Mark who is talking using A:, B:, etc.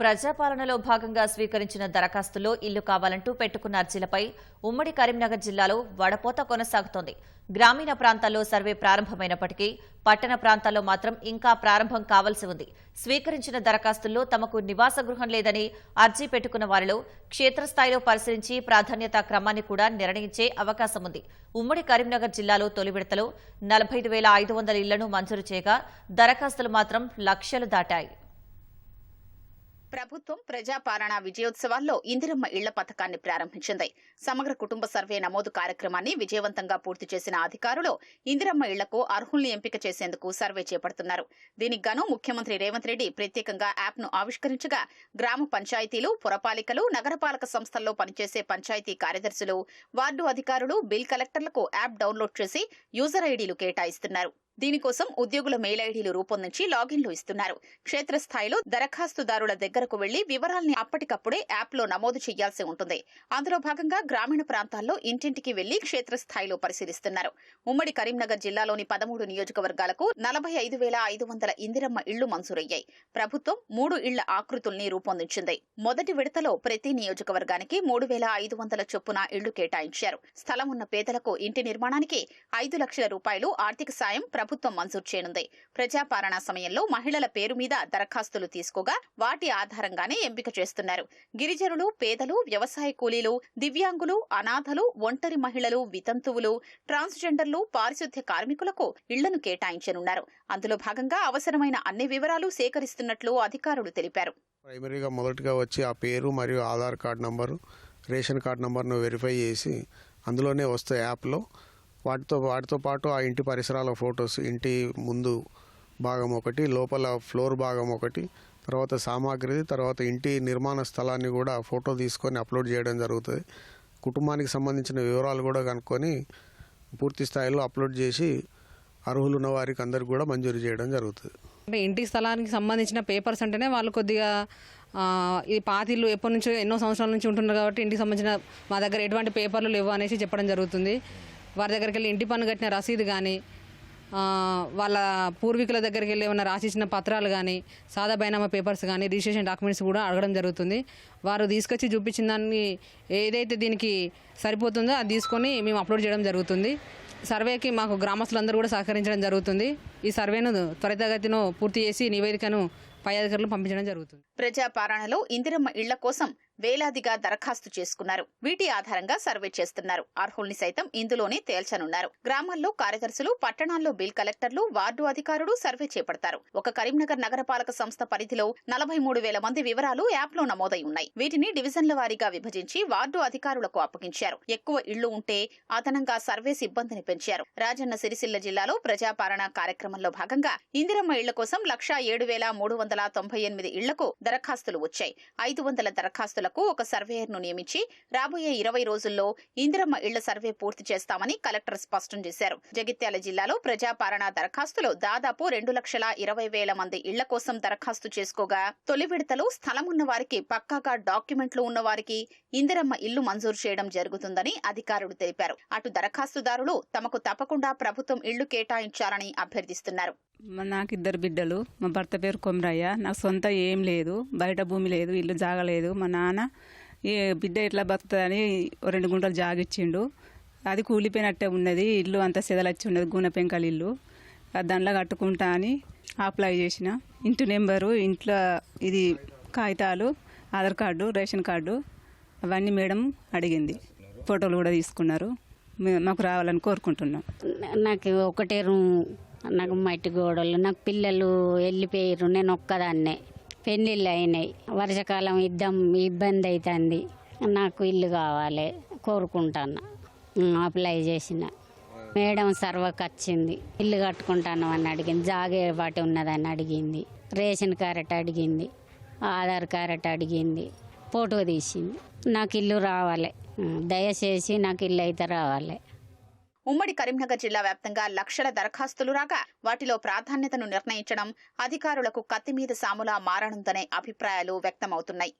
A: ప్రజాపాలనలో భాగంగా స్వీకరించిన దరఖాస్తుల్లో ఇల్లు కావాలంటూ పెట్టుకున్న అర్జీలపై ఉమ్మడి కరీంనగర్ జిల్లాలో వడపోత కొనసాగుతోంది. గ్రామీణ ప్రాంతాల్లో సర్వే ప్రారంభమైనప్పటికీ పట్టణ ప్రాంతాల్లో మాత్రం ఇంకా ప్రారంభం కావాల్సి ఉంది. స్వీకరించిన దరఖాస్తుల్లో తమకు నివాస గృహం లేదని అర్జీ పెట్టుకున్న వారిలో క్షేత్రస్థాయిలో పరిశీలించి ప్రాధాన్యత క్రమాన్ని కూడా నిర్ణయించే అవకాశం ఉంది. ఉమ్మడి కరీంనగర్ జిల్లాలో తొలి విడతలో నలభై వేల ఐదు వందల ఇళ్ళను మంజూరు చేయగా దరఖాస్తులు మాత్రం లక్షలు దాటాయి.
B: ప్రభుత్వం ప్రజాపాలన విజయోత్సవాల్లో ఇందిరమ్మ ఇళ్ళ పథకాన్ని ప్రారంభించింది. సమగ్ర కుటుంబ సర్వే నమోదు కార్యక్రమాన్ని విజయవంతంగా పూర్తి చేసిన అధికారులు ఇందిరమ్మ ఇళ్ళకు అర్హుల్ని ఎంపిక చేసేందుకు సర్వే చేపడుతున్నారు. దీనికి గాను ముఖ్యమంత్రి రేవంత్ రెడ్డి ప్రత్యేకంగా యాప్ను ఆవిష్కరించగా గ్రామ పంచాయతీలు పురపాలికలు నగరపాలక సంస్థల్లో పనిచేసే పంచాయతీ కార్యదర్శులు వార్డు అధికారులు బిల్ కలెక్టర్లకు యాప్ డౌన్లోడ్ చేసి యూజర్ ఐడీలు కేటాయిస్తున్నారు. దీనికోసం ఉద్యోగుల మెయిల్ ఐడీలు రూపొందించి లాగిన్లు ఇస్తున్నారు. క్షేత్రస్థాయిలో దరఖాస్తుదారుల దగ్గరకు వెళ్ళి వివరాల్ని అప్పటికప్పుడే యాప్లో నమోదు చేయాల్సి ఉంటుంది. అందులో భాగంగా గ్రామీణ ప్రాంతాల్లో ఇంటింటికి వెళ్ళి క్షేత్రస్థాయిలో పరిశీలిస్తున్నారు. ఉమ్మడి కరీంనగర్ జిల్లాలోని పదమూడు నియోజకవర్గాలకు నలభై ఐదు వేల ఐదు వందల ఇందిరమ్మ ఇళ్ళు మంజూరయ్యాయి. ప్రభుత్వం మూడు ఇళ్ళ ఆకృతుల్ని రూపొందించింది. మొదటి విడతలో ప్రతి నియోజకవర్గానికి మూడు వేల ఐదు వందల చొప్పున ఇళ్ళు కేటాయించారు. స్థలం ఉన్న పేదలకు ఇంటి నిర్మాణానికి ఐదు లక్షల రూపాయలు ఆర్థిక సాయం ప్రభుత్వం మంజూరు చేయనుంది. ప్రజాపాలన సమయంలో మహిళల పేరు మీద దరఖాస్తులు తీసుకోగా వాటి ఆధారంగానే ఎంపిక చేస్తున్నారు. గిరిజనులు పేదలు వ్యవసాయ కూలీలు దివ్యాంగులు అనాథలు ఒంటరి మహిళలు వితంతువులు ట్రాన్స్జెండర్లు పారిశుద్ధ్య కార్మికులకు ఇళ్ళను కేటాయించనున్నారు. అందులో భాగంగా అవసరమైన అన్ని వివరాలు సేకరిస్తున్నట్లు అధికారులు తెలిపారు.
C: ప్రైమరీగా మొదటగా వచ్చి ఆ పేరు మరియు Aadhaar card number ration card నంబర్ను వెరిఫై చేసి అందులోనే వస్తాయి యాప్లో వాటితో వాటితో పాటు ఆ ఇంటి పరిసరాల ఫొటోస్ ఇంటి ముందు భాగం ఒకటి లోపల ఫ్లోర్ భాగం ఒకటి తర్వాత సామాగ్రి తర్వాత ఇంటి నిర్మాణ స్థలాన్ని కూడా ఫోటో తీసుకొని అప్లోడ్ చేయడం జరుగుతుంది. కుటుంబానికి సంబంధించిన వివరాలు కూడా కనుక్కొని పూర్తి స్థాయిలో అప్లోడ్ చేసి అర్హులున్న వారికి అందరికి కూడా మంజూరు చేయడం జరుగుతుంది.
D: అంటే ఇంటి స్థలానికి సంబంధించిన పేపర్స్ అంటేనే వాళ్ళు కొద్దిగా ఈ పాతిళ్ళు ఎప్పటి నుంచో ఎన్నో సంవత్సరాల నుంచి ఉంటున్నారు కాబట్టి ఇంటికి సంబంధించిన మా దగ్గర ఎటువంటి పేపర్లు లేవు అనేసి చెప్పడం జరుగుతుంది. వారి దగ్గరికి వెళ్ళి ఇంటి పన్ను కట్టిన రసీదు కానీ వాళ్ళ పూర్వీకుల దగ్గరికి వెళ్ళి ఉన్న రాసిచ్చిన పత్రాలు కానీ సాదా బైనామా పేపర్స్ కానీ రిజిస్ట్రేషన్ డాక్యుమెంట్స్ కూడా అడగడం జరుగుతుంది. వారు తీసుకొచ్చి చూపించిన దాన్ని ఏదైతే దీనికి సరిపోతుందో అది తీసుకొని మేము అప్లోడ్ చేయడం జరుగుతుంది. సర్వేకి మాకు గ్రామస్తులందరూ కూడా సహకరించడం జరుగుతుంది. ఈ సర్వేను త్వరితగతిను పూర్తి చేసి నివేదికను పై అధికారులు పంపించడం జరుగుతుంది.
B: ప్రజాపాలనలో ఇందిరమ్మ ఇళ్ళ కోసం వేలాదిగా దరఖాస్తు చేసుకున్నారు. వీటి ఆధారంగా సర్వే చేస్తున్నారు. అర్హుల్ని సైతం ఇందులోనే తేల్చనున్నారు. గ్రామాల్లో కార్యదర్శులు పట్టణాల్లో బిల్ కలెక్టర్లు వార్డు అధికారులు సర్వే చేపడతారు. ఒక కరీంనగర్ నగరపాలక సంస్థ పరిధిలో నలభై మూడు వేల మంది వివరాలు యాప్లో నమోదై ఉన్నాయి. వీటిని డివిజన్ల వారీగా విభజించి వార్డు అధికారులకు అప్పగించారు. ఎక్కువ ఇళ్ళు ఉంటే అదనంగా సర్వే సిబ్బందిని పెంచారు. రాజన్న సిరిసిల్ల జిల్లాలో ప్రజాపాలన కార్యక్రమంలో భాగంగా ఇందిరమ్మ ఇళ్ళ కోసం లక్షా ఏడు వేల మూడు వందల తొంభై ఎనిమిది ఇళ్ళకు దరఖాస్తులు వచ్చాయి. ఐదు వందల దరఖాస్తులకు ఒక సర్వేయర్ను నియమించి రాబోయే ఇరవై రోజుల్లో ఇందిరమ్మ ఇళ్ళ సర్వే పూర్తి చేస్తామని కలెక్టర్ స్పష్టం చేశారు. జగిత్యాల జిల్లాలో ప్రజాపాలన దరఖాస్తులో దాదాపు రెండు లక్షల ఇరవై వేల మంది ఇళ్ళ కోసం దరఖాస్తు చేసుకోగా తొలి విడతలో స్థలం ఉన్న వారికి పక్కాగా డాక్యుమెంట్లు ఉన్న వారికి ఇందిరమ్మ ఇల్లు మంజూరు చేయడం జరుగుతుందని అధికారులు తెలిపారు. అటు దరఖాస్తుదారులు తమకు తప్పకుండా ప్రభుత్వం ఇళ్ళు కేటాయించాలని అభ్యర్థిస్తున్నారు.
E: నాకు ఇద్దరు బిడ్డలు. మా భర్త పేరు కొమరయ్య. నాకు సొంత ఏం లేదు. బయట భూమి లేదు. ఇల్లు జాగలేదు. మా నాన్న ఈ బిడ్డ ఎట్లా బతుకుతుందని రెండు గుంటలు జాగిచ్చిండు. అది కూలిపోయినట్టే ఉన్నది ఇల్లు అంతా సెదలచ్చి ఉన్నది గుణపెంకల పెంకల ఇల్లు దాంట్లో కట్టుకుంటా అని అప్లై చేసిన. ఇంటి నెంబరు ఇంట్లో ఇది కాగితాలు ఆధార్ కార్డు రేషన్ కార్డు అవన్నీ మేడం అడిగింది. ఫోటోలు కూడా తీసుకున్నారు. మాకు రావాలని కోరుకుంటున్నాం.
F: నాకు ఒకటే రూమ్ నాకు మట్టి గోడలు నాకు పిల్లలు వెళ్ళిపోయారు నేను ఒక్కదాన్నే. పెళ్ళిళ్ళు అయినాయి. వర్షాకాలం ఇద్దం ఇబ్బంది అవుతుంది నాకు ఇల్లు కావాలి కోరుకుంటాను అప్లై చేసిన. మేడం సర్వకు వచ్చింది ఇల్లు కట్టుకుంటాను అని అడిగింది. జాగే బాటి ఉన్నదని అడిగింది. రేషన్ కార్డు అడిగింది. ఆధార్ కార్డు అడిగింది. ఫోటో తీసింది. నాకు ఇల్లు రావాలి. దయచేసి నాకు ఇల్లు అయితే రావాలి.
B: ఉమ్మడి కరీంనగర్ జిల్లా వ్యాప్తంగా లక్షల దరఖాస్తులు రాగా వాటిలో ప్రాధాన్యతను నిర్ణయించడం అధికారులకు కత్తి మీద సాములా మారనుందనే అభిప్రాయాలు వ్యక్తమవుతున్నాయి.